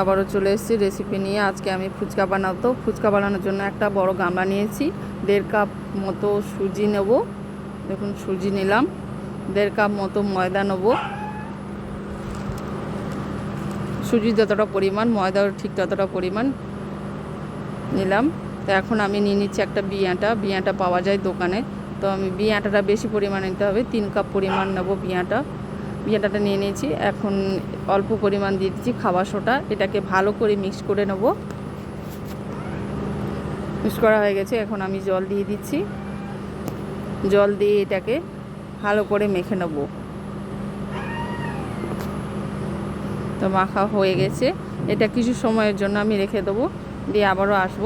আবারও চলে এসেছি রেসিপি নিয়ে। আজকে আমি ফুচকা বানাতো ফুচকা বানানোর জন্য একটা বড় গামলা নিয়েছি। দেড় কাপ মতো সুজি নেব। দেখুন, সুজি নিলাম। দেড় কাপ মতো ময়দা নেব। সুজি যতটা পরিমাণ ময়দাও ঠিক ততটা পরিমাণ নিলাম। তো এখন আমি নিয়ে নিচ্ছি একটা বিয়াটা। বিয়াটা পাওয়া যায় দোকানে। তো আমি বিয়াটাটা বেশি পরিমাণে নিতে হবে। তিন কাপ পরিমাণ নেব বিয়াটা। বিয়াটাটা নিয়ে নিয়েছি। এখন অল্প পরিমাণ দিয়ে দিচ্ছি খাবার সোটা। এটাকে ভালো করে মিক্স করে নেব। মিক্স করা হয়ে গেছে। এখন আমি জল দিয়ে দিচ্ছি। জল দিয়ে এটাকে ভালো করে মেখে নেব। তো মাখা হয়ে গেছে। এটা কিছু সময়ের জন্য আমি রেখে দেবো। দিয়ে আবারও আসব।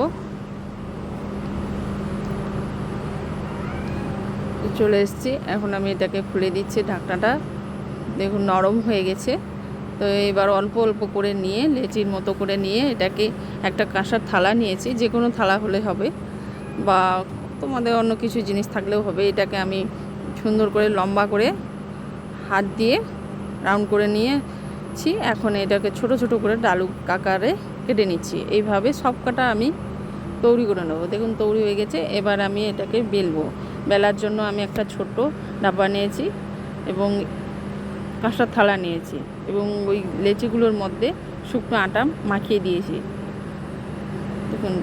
চলে এসেছি। এখন আমি এটাকে খুলে দিচ্ছি ঢাকনাটা। দেখুন নরম হয়ে গেছে। তো এবার অল্প অল্প করে নিয়ে, লেচির মতো করে নিয়ে এটাকে একটা কাঁসার থালা নিয়েছি যে কোনো থালা হলে হবে বা তোমাদের অন্য কিছু জিনিস থাকলেও হবে। এটাকে আমি সুন্দর করে লম্বা করে হাত দিয়ে রাউন্ড করে নিয়েছি। এখন এটাকে ছোট ছোট করে ডালু আকারে কেটে নিচ্ছি। এইভাবে সব কাটা আমি তৈরি করে নেব। দেখুন তৈরি হয়ে গেছে। এবার আমি এটাকে বেলবো। বেলার জন্য আমি একটা ছোট ডাব্বা নিয়েছি এবং কাঁসার থালা নিয়েছি এবং ওই লেচিগুলোর মধ্যে শুকনো আটা মাখিয়ে দিয়েছি। দেখুন,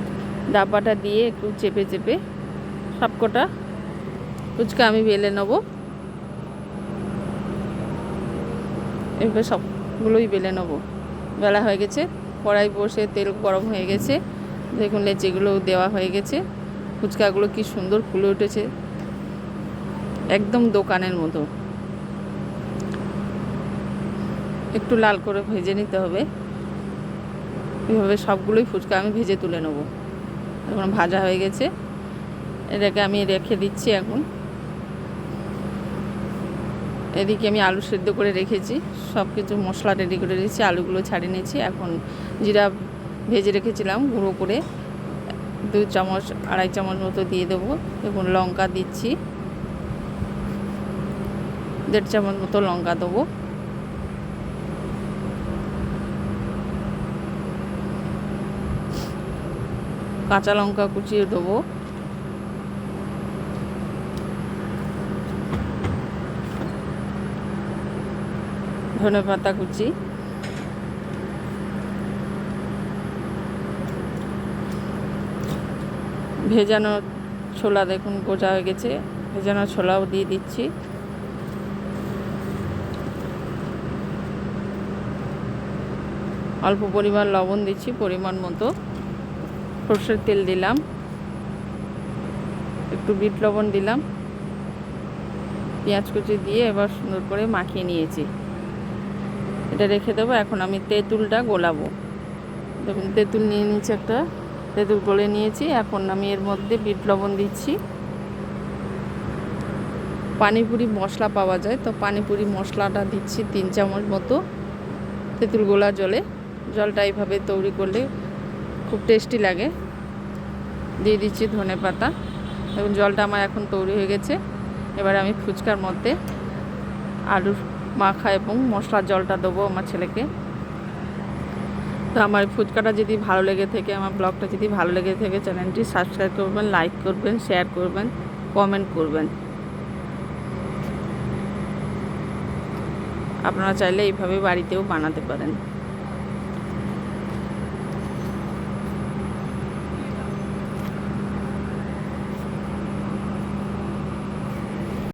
ডাব্বাটা দিয়ে একটু চেপে চেপে সবকটা ফুচকা আমি বেলে নেব। এভাবে সবগুলোই বেলে নেব। বেলা হয়ে গেছে, কড়াই বসে তেল গরম হয়ে গেছে। দেখুন, লেচিগুলো দেওয়া হয়ে গেছে। ফুচকাগুলো কি সুন্দর ফুলে উঠেছে। একদম দোকানের মতো। একটু লাল করে ভেজে নিতে হবে। এইভাবে সবগুলোই ফুচকা আমি ভেজে তুলে নেব। এখন ভাজা হয়ে গেছে। এটাকে আমি রেখে দিচ্ছি এখন। এদিকে আমি আলু সেদ্ধ করে রেখেছি। সব কিছু মশলা রেডি করে রেখেছি আলুগুলো ছাড়িয়ে নিয়েছি। এখন জিরা ভেজে রেখেছিলাম গুঁড়ো করে। দু চামচ, আড়াই চামচ মতো দিয়ে দেবো। এবং লঙ্কা দিচ্ছি। দেড় চামচ মতো লঙ্কা দেবো। কাঁচা লঙ্কা কুচিয়ে দেবো। ধনে পাতা কুচি। ভেজানো ছোলা দেখুন গোজা হয়ে গেছে। ভেজানো ছোলাও দিয়ে দিচ্ছি। অল্প পরিমাণ লবণ দিচ্ছি পরিমাণ মতো। সর্ষের তেল দিলাম। একটু বিট লবণ দিলাম। পেঁয়াজ কুচি দিয়ে এবার সুন্দর করে মাখিয়ে নিয়েছি। এটা রেখে দেবো। এখন আমি তেঁতুলটা গোলাবো। দেখুন, তেঁতুল নিয়ে নিয়েছি একটা, তেঁতুল গলে নিয়েছি। এখন আমি এর মধ্যে বিট লবণ দিচ্ছি। পানিপুরি মশলা পাওয়া যায়, তো পানিপুরি মশলাটা দিচ্ছি তিন চামচ মতো। তেঁতুল গোলা জলে। জলটা এইভাবে তৈরি করলে খুব টেস্টি লাগে। দিয়ে দিচ্ছি ধনে পাতা। এবং জলটা আমার এখন তৈরি হয়ে গেছে। এবার আমি ফুচকার মধ্যে আলুর মাখা এবং মশলার জলটা দেবো আমার ছেলেকে। তো আমার ফুচকাটা যদি ভালো লেগে থাকে, আমার ব্লগটা যদি ভালো লেগে থাকে, চ্যানেলটি সাবস্ক্রাইব করবেন, লাইক করবেন, শেয়ার করবেন, কমেন্ট করবেন। আপনারা চাইলে এইভাবে বাড়িতেও বানাতে পারেন।